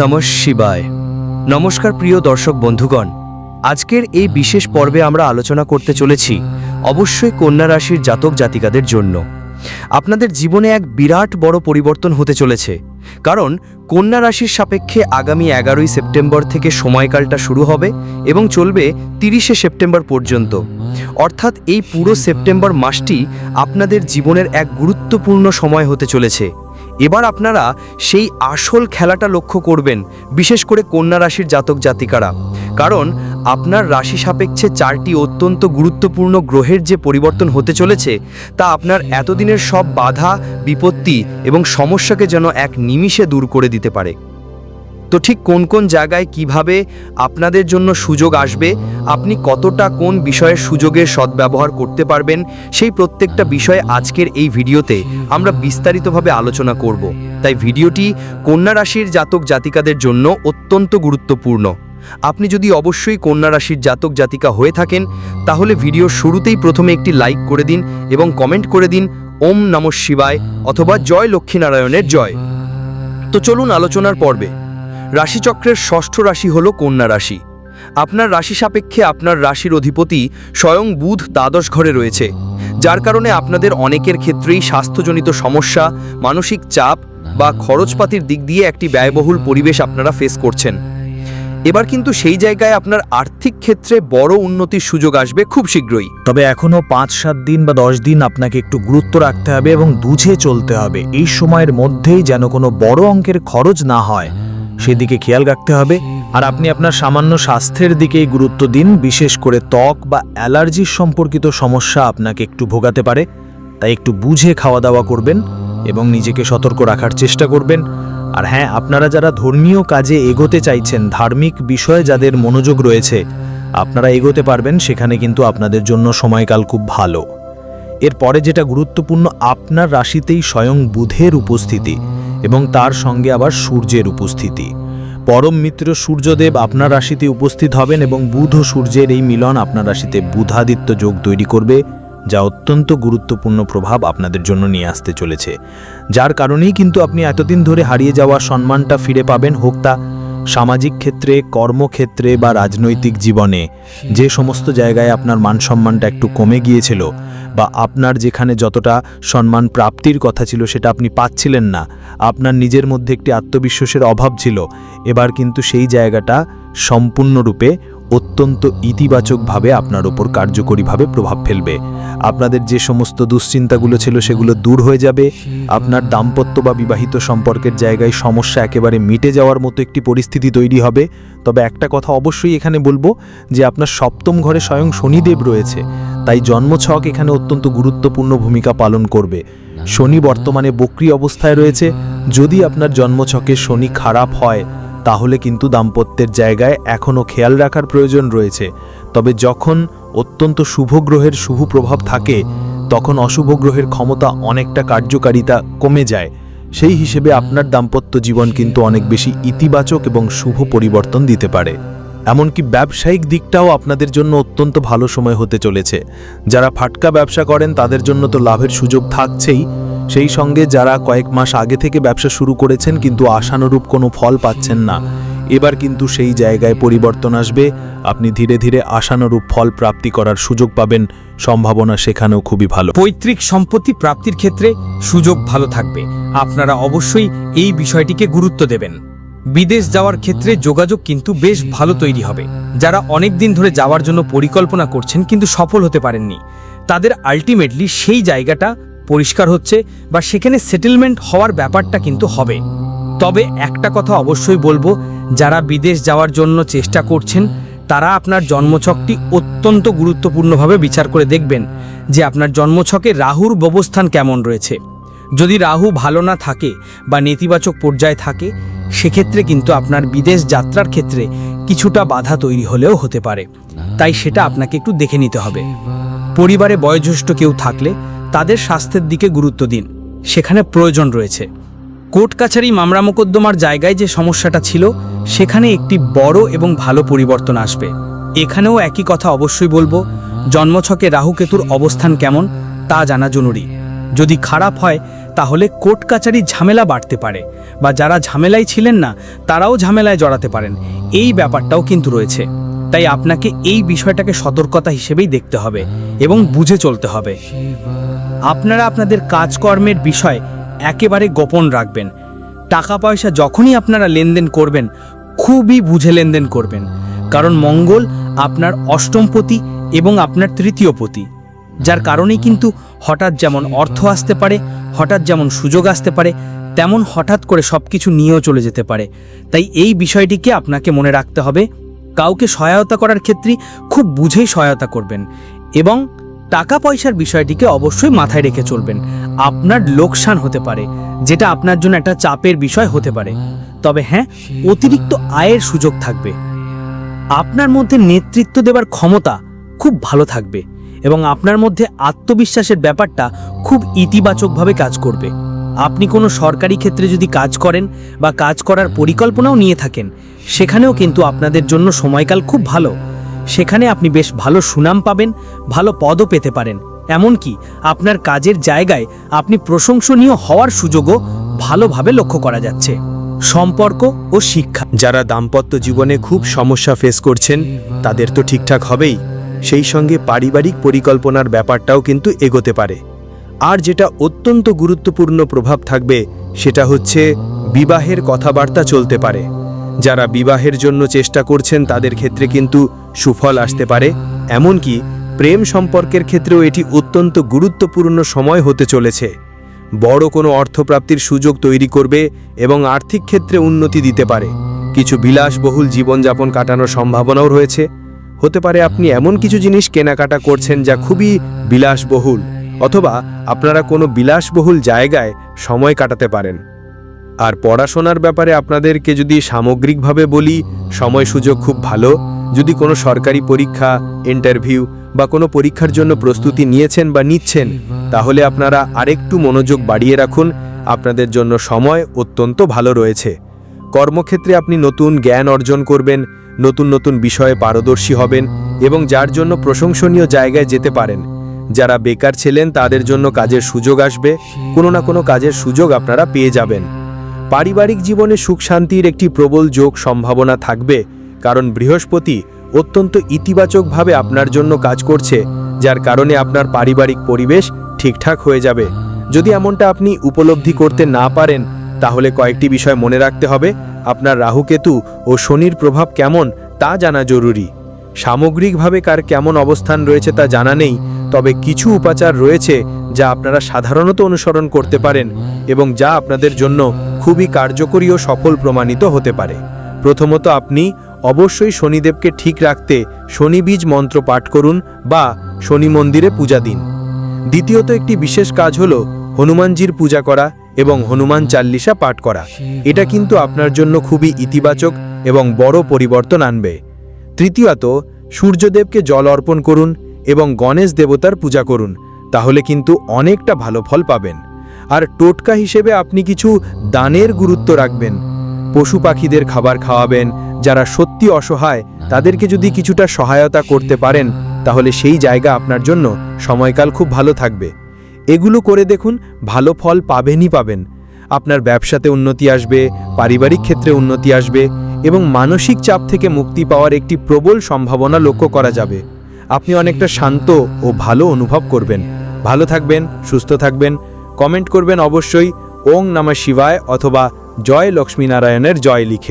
নম শিবায়। নমস্কার প্রিয় দর্শক বন্ধুগণ, আজকের এই বিশেষ পর্বে আমরা আলোচনা করতে চলেছি অবশ্যই কন্যা রাশির জাতক জাতিকাদের জন্য। আপনাদের জীবনে এক বিরাট বড় পরিবর্তন হতে চলেছে, কারণ কন্যা রাশির সাপেক্ষে আগামী এগারোই সেপ্টেম্বর থেকে সময়কালটা শুরু হবে এবং চলবে তিরিশে সেপ্টেম্বর পর্যন্ত। অর্থাৎ এই পুরো সেপ্টেম্বর মাসটি আপনাদের জীবনের এক গুরুত্বপূর্ণ সময় হতে চলেছে। এবার আপনারা সেই আসল খেলাটা লক্ষ্য করবেন, বিশেষ করে কন্যা রাশির জাতক জাতিকারা। কারণ আপনার রাশি সাপেক্ষে চারটি অত্যন্ত গুরুত্বপূর্ণ গ্রহের যে পরিবর্তন হতে চলেছে, তা আপনার এতদিনের সব বাধা, বিপত্তি এবং সমস্যাকে যেন এক নিমিষে দূর করে দিতে পারে। তো ঠিক কোন কোন জায়গায় কীভাবে আপনাদের জন্য সুযোগ আসবে, আপনি কতটা কোন বিষয়ের সুযোগের সদ্ব্যবহার করতে পারবেন, সেই প্রত্যেকটা বিষয়ে আজকের এই ভিডিওতে আমরা বিস্তারিতভাবে আলোচনা করব। তাই ভিডিওটি কন্যা রাশির জাতক জাতিকাদের জন্য অত্যন্ত গুরুত্বপূর্ণ। আপনি যদি অবশ্যই কন্যা রাশির জাতক জাতিকা হয়ে থাকেন, তাহলে ভিডিওর শুরুতেই প্রথমে একটি লাইক করে দিন এবং কমেন্ট করে দিন, ওম নম শিবায় অথবা জয় লক্ষ্মীনারায়ণের জয়। তো চলুন আলোচনার পর্বে। রাশিচক্রের ষষ্ঠ রাশি হল কন্যা রাশি। আপনার রাশি সাপেক্ষে আপনার রাশির অধিপতি স্বয়ং বুধ দ্বাদশ ঘরে রয়েছে, যার কারণে আপনাদের অনেকের ক্ষেত্রেই স্বাস্থ্যজনিত সমস্যা, মানসিক চাপ বা খরচপাতির দিক দিয়ে একটি ব্যয়বহুল পরিবেশ আপনারা ফেস করছেন। এবার কিন্তু সেই জায়গায় আপনার আর্থিক ক্ষেত্রে বড় উন্নতির সুযোগ আসবে খুব শীঘ্রই। তবে এখনও পাঁচ, সাত দিন বা দশ দিন আপনাকে একটু গুরুত্ব রাখতে হবে এবং বুঝে চলতে হবে। এই সময়ের মধ্যেই যেন কোনো বড় অঙ্কের খরচ না হয়। সেদিকে খেয়াল রাখতে হবে। আর আপনি আপনার সামান্য স্বাস্থ্যের দিকেই গুরুত্ব দিন, বিশেষ করে ত্বক বা অ্যালার্জির সম্পর্কিত সমস্যা আপনাকে একটু ভোগাতে পারে। তাই একটু বুঝে খাওয়া দাওয়া করবেন এবং নিজেকে সতর্ক রাখার চেষ্টা করবেন। আর হ্যাঁ আপনারা যারা ধর্মীয় কাজে এগোতে চাইছেন, ধার্মিক বিষয়ে যাদের মনোযোগ রয়েছে, আপনারা এগোতে পারবেন, সেখানে কিন্তু আপনাদের জন্য সময়কাল খুব ভালো। এরপরে যেটা গুরুত্বপূর্ণ, আপনার রাশিতেই স্বয়ং বুধের উপস্থিতি এবং তার সঙ্গে আবার সূর্যের উপস্থিতি। পরম মিত্র সূর্যদেব আপনার রাশিতে উপস্থিত হবেন এবং বুধ ও সূর্যের এই মিলন আপনার রাশিতে বুধাদিত্য যোগ তৈরি করবে, যা অত্যন্ত গুরুত্বপূর্ণ প্রভাব আপনাদের জন্য নিয়ে আসতে চলেছে। যার কারণেই কিন্তু আপনি এতদিন ধরে হারিয়ে যাওয়া সম্মানটা ফিরে পাবেন, হোক তা সামাজিক ক্ষেত্রে, কর্মক্ষেত্রে বা রাজনৈতিক জীবনে। যে সমস্ত জায়গায় আপনার মান সম্মানটা একটু কমে গিয়েছিল বা আপনার যেখানে যতটা সম্মান প্রাপ্তির কথা ছিল সেটা আপনি পাচ্ছিলেন না। আপনার নিজের মধ্যে একটি আত্মবিশ্বাসের অভাব ছিল। এবার কিন্তু সেই জায়গাটা সম্পূর্ণরূপে অত্যন্ত ইতিবাচকভাবে আপনার ওপর কার্যকরীভাবে প্রভাব ফেলবে। আপনাদের যে সমস্ত দুশ্চিন্তাগুলো ছিল সেগুলো দূর হয়ে যাবে। আপনার দাম্পত্য বা বিবাহিত সম্পর্কের জায়গায় সমস্যা একেবারে মিটে যাওয়ার মতো একটি পরিস্থিতি তৈরি হবে। তবে একটা কথা অবশ্যই এখানে বলব যে আপনার সপ্তম ঘরে স্বয়ং শনিদেব রয়েছে। তাই জন্মছক এখানে অত্যন্ত গুরুত্বপূর্ণ ভূমিকা পালন করবে। শনি বর্তমানে বক্রি অবস্থায় রয়েছে। যদি আপনার জন্মছকে শনি খারাপ হয় তাহলে কিন্তু দাম্পত্যের জায়গায় এখনও খেয়াল রাখার প্রয়োজন রয়েছে। তবে যখন অত্যন্ত শুভ গ্রহের শুভ প্রভাব থাকে, তখন অশুভ গ্রহের ক্ষমতা অনেকটা কার্যকারিতা কমে যায়। সেই হিসেবে আপনার দাম্পত্য জীবন কিন্তু অনেক বেশি ইতিবাচক এবং শুভ পরিবর্তন দিতে পারে। এমনকি ব্যবসায়িক দিকটাও আপনাদের জন্য অত্যন্ত ভালো সময় হতে চলেছে। যারা ফাটকা ব্যবসা করেন, তাদের জন্য তো লাভের সুযোগ থাকছেই। সেই সঙ্গে যারা কয়েক মাস আগে থেকে ব্যবসা শুরু করেছেন কিন্তু আশানুরূপ কোনো ফল পাচ্ছেন না। এবার কিন্তু সেই জায়গায় পরিবর্তন আসবে। আপনি ধীরে ধীরে আশানুরূপ ফল প্রাপ্তি করার সুযোগ পাবেন। সম্ভাবনা সেখানেও খুবই ভালো। পৈতৃক সম্পত্তি প্রাপ্তির ক্ষেত্রে সুযোগ ভালো থাকবে। আপনারা অবশ্যই এই বিষয়টিকে গুরুত্ব দেবেন। বিদেশ যাওয়ার ক্ষেত্রে যোগাযোগ কিন্তু বেশ ভালো তৈরি হবে। যারা অনেক দিন ধরে যাওয়ার জন্য পরিকল্পনা করছেন কিন্তু সফল হতে পারেননি, তাদের আলটিমেটলি সেই জায়গাটা পরিষ্কার হচ্ছে বা সেখানে সেটেলমেন্ট হওয়ার ব্যাপারটা কিন্তু হবে। তবে একটা কথা অবশ্যই বলব, যারা বিদেশ যাওয়ার জন্য চেষ্টা করছেন, তারা আপনার জন্মছকটি অত্যন্ত গুরুত্বপূর্ণভাবে বিচার করে দেখবেন যে আপনার জন্মছকে রাহুর অবস্থান কেমন রয়েছে। যদি রাহু ভালো না থাকে বা নেতিবাচক পর্যায়ে থাকে, সেক্ষেত্রে কিন্তু আপনার বিদেশ যাত্রার ক্ষেত্রে কিছুটা বাধা তৈরি হলেও হতে পারে। তাই সেটা আপনাকে একটু দেখে নিতে হবে। পরিবারে বয়োজ্যেষ্ঠ কেউ থাকলে তাদের স্বাস্থ্যের দিকে গুরুত্ব দিন। সেখানে প্রয়োজন রয়েছে। কোর্ট কাছারি মামলা মোকদ্দমার জায়গায় যে সমস্যাটা ছিল, সেখানে একটি বড় এবং ভালো পরিবর্তন আসবে। এখানেও একই কথা অবশ্যই বলব, জন্মছকে রাহু কেতুর অবস্থান কেমন, তা জানা জরুরি। যদি খারাপ হয়, তাহলে কোর্ট কাচারির ঝামেলা বাড়তে পারে, বা যারা ঝামেলায় ছিলেন না, তারাও ঝামেলায় জড়াতে পারেন। এই ব্যাপারটাও কিন্তু রয়েছে। তাই আপনাকে এই বিষয়টাকে সতর্কতা হিসেবেই দেখতে হবে, এবং বুঝে চলতে হবে। আপনারা আপনাদের কাজকর্মের বিষয় একেবারে গোপন রাখবেন। টাকা পয়সা যখনই আপনারা লেনদেন করবেন, খুবই বুঝে লেনদেন করবেন। কারণ মঙ্গল আপনার অষ্টমপতি এবং আপনার তৃতীয়পতি যার কারণেই কিন্তু হঠাৎ যেমন অর্থ আসতে পারে, হঠাৎ যেমন সুযোগ আসতে পারে, তেমন হঠাৎ করে সব কিছু নিয়েও চলে যেতে পারে। তাই এই বিষয়টিকে আপনাকে মনে রাখতে হবে। কাউকে সহায়তা করার ক্ষেত্রে খুব বুঝেই সহায়তা করবেন। এবং টাকা পয়সার বিষয়টিকে অবশ্যই মাথায় রেখে চলবেন। আপনার লোকসান হতে পারে, যেটা আপনার জন্য একটা চাপের বিষয় হতে পারে। তবে হ্যাঁ অতিরিক্ত আয়ের সুযোগ থাকবে। আপনার মধ্যে নেতৃত্ব দেবার ক্ষমতা খুব ভালো থাকবে এবং আপনার মধ্যে আত্মবিশ্বাসের ব্যাপারটা খুব ইতিবাচকভাবে কাজ করবে। আপনি কোনো সরকারি ক্ষেত্রে যদি কাজ করেন বা কাজ করার পরিকল্পনাও নিয়ে থাকেন, সেখানেও কিন্তু আপনাদের জন্য সময়কাল খুব ভালো। সেখানে আপনি বেশ ভালো সুনাম পাবেন, ভালো পদও পেতে পারেন। এমনকি আপনার কাজের জায়গায় আপনি প্রশংসনীয় হওয়ার সুযোগও ভালোভাবে লক্ষ্য করা যাচ্ছে। সম্পর্ক ও শিক্ষা। যারা দাম্পত্য জীবনে খুব সমস্যা ফেস করছেন, তাদের তো ঠিকঠাক হবেই। সেই সঙ্গে পারিবারিক পরিকল্পনার ব্যাপারটাও কিন্তু এগোতে পারে। আর যেটা অত্যন্ত গুরুত্বপূর্ণ প্রভাব থাকবে, সেটা হচ্ছে বিবাহের কথাবার্তা চলতে পারে। যারা বিবাহের জন্য চেষ্টা করছেন তাদের ক্ষেত্রে কিন্তু সুফল আসতে পারে। এমনকি প্রেম সম্পর্কের ক্ষেত্রেও এটি অত্যন্ত গুরুত্বপূর্ণ সময় হতে চলেছে। বড় কোনো অর্থপ্রাপ্তির সুযোগ তৈরি করবে এবং আর্থিক ক্ষেত্রে উন্নতি দিতে পারে। কিছু বিলাসবহুল জীবনযাপন কাটানোর সম্ভাবনাও রয়েছে। হতে পারে আপনি এমন কিছু জিনিস কেনাকাটা করছেন যা খুবই বিলাসবহুল, অথবা আপনারা কোনো বিলাসবহুল জায়গায় সময় কাটাতে পারেন। আর পড়াশোনার ব্যাপারে আপনাদেরকে যদি সামগ্রিকভাবে বলি, সময় সুযোগ খুব ভালো। যদি কোনো সরকারি পরীক্ষা ইন্টারভিউ বা কোনো পরীক্ষার জন্য প্রস্তুতি নিয়েছেন বা নিচ্ছেন, তাহলে আপনারা আরেকটু মনোযোগ বাড়িয়ে রাখুন। আপনাদের জন্য সময় অত্যন্ত ভালো রয়েছে। কর্মক্ষেত্রে আপনি নতুন জ্ঞান অর্জন করবেন, নতুন নতুন বিষয়ে পারদর্শী হবেন এবং যার জন্য প্রশংসনীয় জায়গায় যেতে পারেন। যারা বেকার ছিলেন, তাদের জন্য কাজের সুযোগ আসবে। কোনো না কোনো কাজের সুযোগ আপনারা পেয়ে যাবেন। পারিবারিক জীবনে সুখ শান্তির একটি প্রবল যোগ সম্ভাবনা থাকবে, কারণ বৃহস্পতি অত্যন্ত ইতিবাচকভাবে আপনার জন্য কাজ করছে, যার কারণে আপনার পারিবারিক পরিবেশ ঠিকঠাক হয়ে যাবে। যদি এমনটা আপনি উপলব্ধি করতে না পারেন, তাহলে কয়েকটি বিষয় মনে রাখতে হবে, আপনার রাহুকেতু ও শনির প্রভাব কেমন তা জানা জরুরি। সামগ্রিকভাবে কার কেমন অবস্থান রয়েছে তা জানা নেই, তবে কিছু উপাচার রয়েছে যা আপনারা সাধারণত অনুসরণ করতে পারেন। এবং যা আপনাদের জন্য খুবই কার্যকরী ও সফল প্রমাণিত হতে পারে। প্রথমত আপনি অবশ্যই শনিদেবকে ঠিক রাখতে শনি বীজ মন্ত্র পাঠ করুন বা শনি মন্দিরে পূজা দিন। দ্বিতীয়ত একটি বিশেষ কাজ হল হনুমানজির পূজা করা এবং হনুমান চাল্লিশা পাঠ করা। এটা কিন্তু আপনার জন্য খুবই ইতিবাচক এবং বড় পরিবর্তন আনবে। তৃতীয়ত, সূর্যদেবকে জল অর্পণ করুন এবং গণেশ দেবতার পূজা করুন। তাহলে কিন্তু অনেকটা ভালো ফল পাবেন। আর টোটকা হিসেবে আপনি কিছু দানের গুরুত্ব রাখবেন। পশু পাখিদের খাবার খাওয়াবেন, যারা সত্যি অসহায়, তাদেরকে যদি কিছুটা সহায়তা করতে পারেন, তাহলে সেই জায়গা আপনার জন্য সময়কাল খুব ভালো থাকবে। এগুলো করে দেখুন, ভালো ফল পাবেনই পাবেন। আপনার ব্যবসাতে উন্নতি আসবে, পারিবারিক ক্ষেত্রে উন্নতি আসবে এবং মানসিক চাপ থেকে মুক্তি পাওয়ার একটি প্রবল সম্ভাবনা লক্ষ্য করা যাবে। আপনি অনেকটা শান্ত ও ভালো অনুভব করবেন। ভালো থাকবেন, সুস্থ থাকবেন কমেন্ট করবেন অবশ্যই ওং নামা শিবায় অথবা জয় লক্ষ্মীনারায়ণের জয় লিখে।